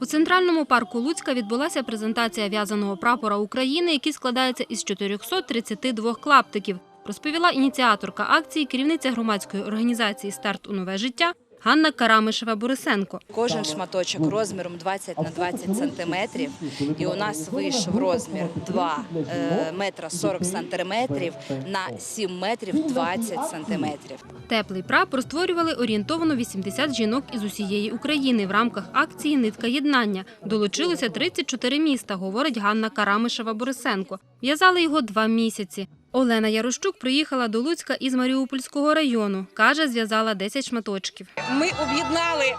У центральному парку Луцька відбулася презентація в'язаного прапора України, який складається із 432 клаптиків. Розповіла ініціаторка акції, керівниця громадської організації Старт у нове життя Ганна Карамишева Борисенко. Кожен шматочок розміром 20 на 20 сантиметрів, і у нас вийшов розмір 2 е, метра 40 сантиметрів на 7 метрів 20 сантиметрів. Теплий прапор створювали орієнтовано 80 жінок із усієї України в рамках акції Нитка єднання. Долучилося 34 міста, говорить Ганна Карамишева Борисенко. В'язали його два місяці. Олена Ярощук приїхала до Луцька із Маріупольського району. Каже, зв'язала 10 шматочків. Ми об'єднали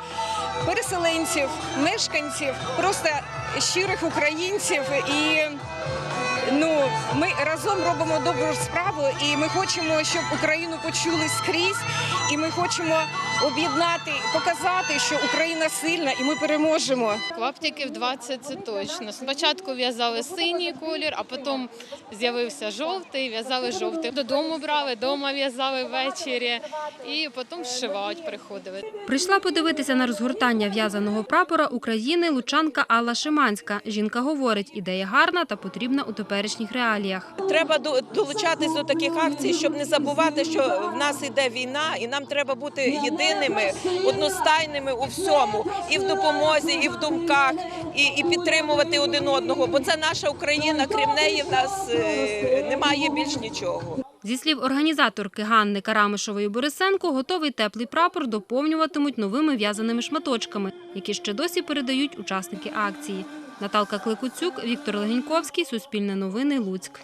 переселенців, мешканців, просто щирих українців. І ну, ми разом робимо добру справу, і ми хочемо, щоб Україну почули скрізь. І ми хочемо об'єднати, показати, що Україна сильна, і ми переможемо. Клаптиків 20 це точно. Спочатку в'язали синій колір, а потім з'явився жовтий, в'язали жовтий. Додому брали, вдома в'язали ввечері і потім зшивають, приходили. Прийшла подивитися на розгортання в'язаного прапора України лучанка Алла Шиманська. Жінка говорить, ідея гарна та потрібна у теперішніх реаліях. Треба до- долучатись до таких акцій, щоб не забувати, що в нас іде війна, і нам треба бути єдиними, одностайними у всьому, і в допомозі, і в думках, і, і підтримувати один одного. Бо це наша Україна, крім неї в нас е, немає більш нічого. Зі слів організаторки Ганни Карамишової Борисенко, готовий теплий прапор доповнюватимуть новими в'язаними шматочками, які ще досі передають учасники акції. Наталка Кликуцюк, Віктор Легеньковський, Суспільне новини, Луцьк.